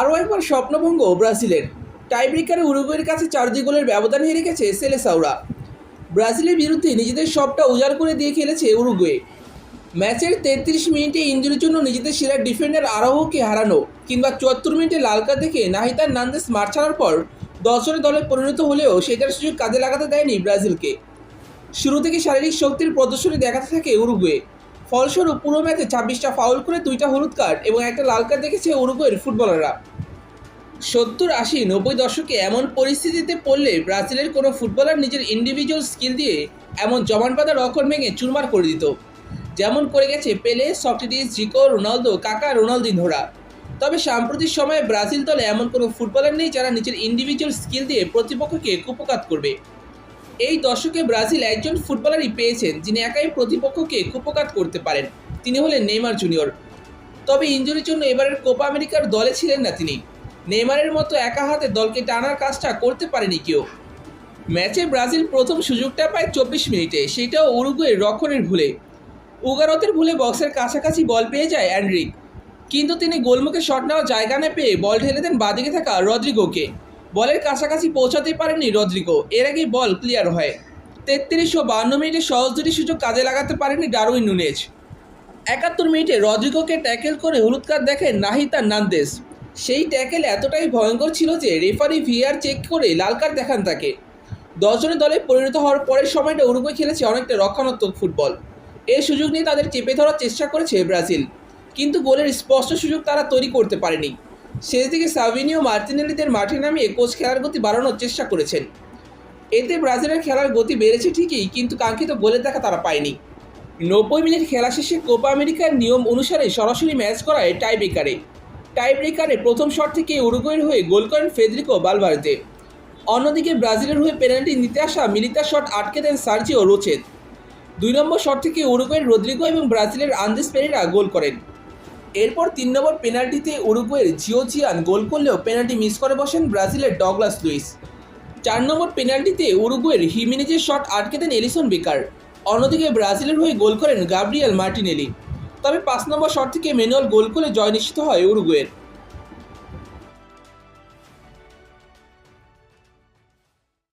আরও একবার স্বপ্নভঙ্গ, ব্রাজিলের। টাইব্রেকারে উরুগুয়ের কাছে চার দুই গোলের ব্যবধান হেরে গেছে সেলেসাউরা। ব্রাজিলের বিরুদ্ধে নিজেদের সবটা উজাড় করে দিয়ে খেলেছে উরুগুয়ে। ম্যাচের তেত্রিশ মিনিটে ইঞ্জুরির জন্য নিজেদের সেরা ডিফেন্ডার আরোহকে হারানো কিংবা চুয়াত্তর মিনিটে লালকা দেখে নাহিতার নান্দেস মাঠ ছাড়ার পর দশজনের দলে পরিণত হলেও সেটার সুযোগ কাজে লাগাতে দেয়নি ব্রাজিলকে। শুরু থেকে শারীরিক শক্তির প্রদর্শনী দেখাতে থাকে উরুগুয়ে। ফলস্বরূপ পুরো ম্যাচে ছাব্বিশটা ফাউল করে দুইটা হলুদ কার্ড এবং একটা লাল কার্ড দেখেছে উরুগুয়ের ফুটবলাররা। সত্তর আশি নব্বই দশকে এমন পরিস্থিতিতে পড়লে ব্রাজিলের কোনো ফুটবলার নিজের ইন্ডিভিজুয়াল স্কিল দিয়ে এমন জমান পাতা রক্ষণ ভেঙে চুরমার করে দিত। যেমন করে গেছে পেলে, সক্রেটিস জিকো রোনালদো, কাকা রোনালদিন রোনালদিনহোরা। তবে সাম্প্রতিক সময়ে ব্রাজিল দলে এমন কোনো ফুটবলার নেই যারা নিজের ইন্ডিভিজুয়াল স্কিল দিয়ে প্রতিপক্ষকে কুপকাত করবে। এই দশকে ব্রাজিল একজন ফুটবলারই পেয়েছেন, যিনি একাই প্রতিপক্ষকে কুপকাত করতে পারেন। তিনি হলেন নেইমার জুনিয়র। তবে ইঞ্জুরির জন্য এবারের কোপা আমেরিকার দলে ছিলেন না তিনি। নেইমারের মতো একা হাতে দলকে টানার কাজটা করতে পারেনি কেউ। ম্যাচে ব্রাজিল প্রথম সুযোগটা পায় চব্বিশ মিনিটে, সেটাও উরুগুয়ের রক্ষণের ভুলে। উগারতের ভুলে বক্সের কাছাকাছি বল পেয়ে যায় অ্যান্ড্রিক কিন্তু তিনি গোলমুখে শট নেওয়ার জায়গা না পেয়ে বল ঢেলে দেন বাদিকে থাকা রদ্রিগোকে। বলের কাছাকাছি পৌঁছাতে পারেনি রদ্রিগো। এর আগেই বল ক্লিয়ার হয়। তেত্রিশ ও বান্ন মিনিটে সহজ দুটি সুযোগ কাজে লাগাতে পারেনি ডারউইন নুনেজ। একাত্তর মিনিটে রদ্রিগোকে ট্যাকেল করে হলুদ কার্ড দেখেন নাহিতা নান্দেস সেই ট্যাকেল এতটাই ভয়ঙ্কর ছিল যে রেফারি ভিআর চেক করে লাল কার্ড দেখান তাকে। দশজনের দলে পরিণত হওয়ার পরের সময়টা উরুগুয়ে খেলেছে অনেকটা রক্ষণাত্মক ফুটবল। এই সুযোগ নিয়ে তাদের চেপে ধরার চেষ্টা করেছে ব্রাজিল। কিন্তু গোলের স্পষ্ট সুযোগ তারা তৈরি করতে পারেনি। শেষ দিকে সাভিনিও মার্টিনেলিদের মাঠে নামিয়ে কোচ খেলার গতি বাড়ানোর চেষ্টা করেছেন। এতে ব্রাজিলের খেলার গতি বেড়েছে ঠিকই, কিন্তু কাঙ্ক্ষিত গোলের দেখা তারা পায়নি। নব্বই মিনিট খেলা শেষে কোপা আমেরিকার নিয়ম অনুসারে সরাসরি ম্যাচ করায় টাই ব্রেকারে টাই ব্রেকারে প্রথম শট থেকে উরুগুয়ের হয়ে গোল করেন ফেদ্রিকো বালভার্দে অন্যদিকে ব্রাজিলের হয়ে পেনাল্টি নিতে আসা মিলিতা শট আটকে দেন সার্জিও রোচেদ। দুই নম্বর শট থেকে উরুগুয়ের রদ্রিগো এবং ব্রাজিলের আন্দেস পেরেরা গোল করেন। এরপর তিন নম্বর পেনাল্টিতে উরুগুয়ের জিওজিয়ান গোল করলেও পেনাল্টি মিস করে বসেন ব্রাজিলের ডগলাস লুইস। চার নম্বর পেনাল্টিতে উরুগুয়ের হিমিনেজের শট আটকে দেন এলিসন বেকার। অন্যদিকে ব্রাজিলের হয়ে গোল করেন গাব্রিয়াল মার্টিনেলি। তবে পাঁচ নম্বর শট থেকে ম্যানুয়াল গোল করে জয় নিশ্চিত হয় উরুগুয়ের।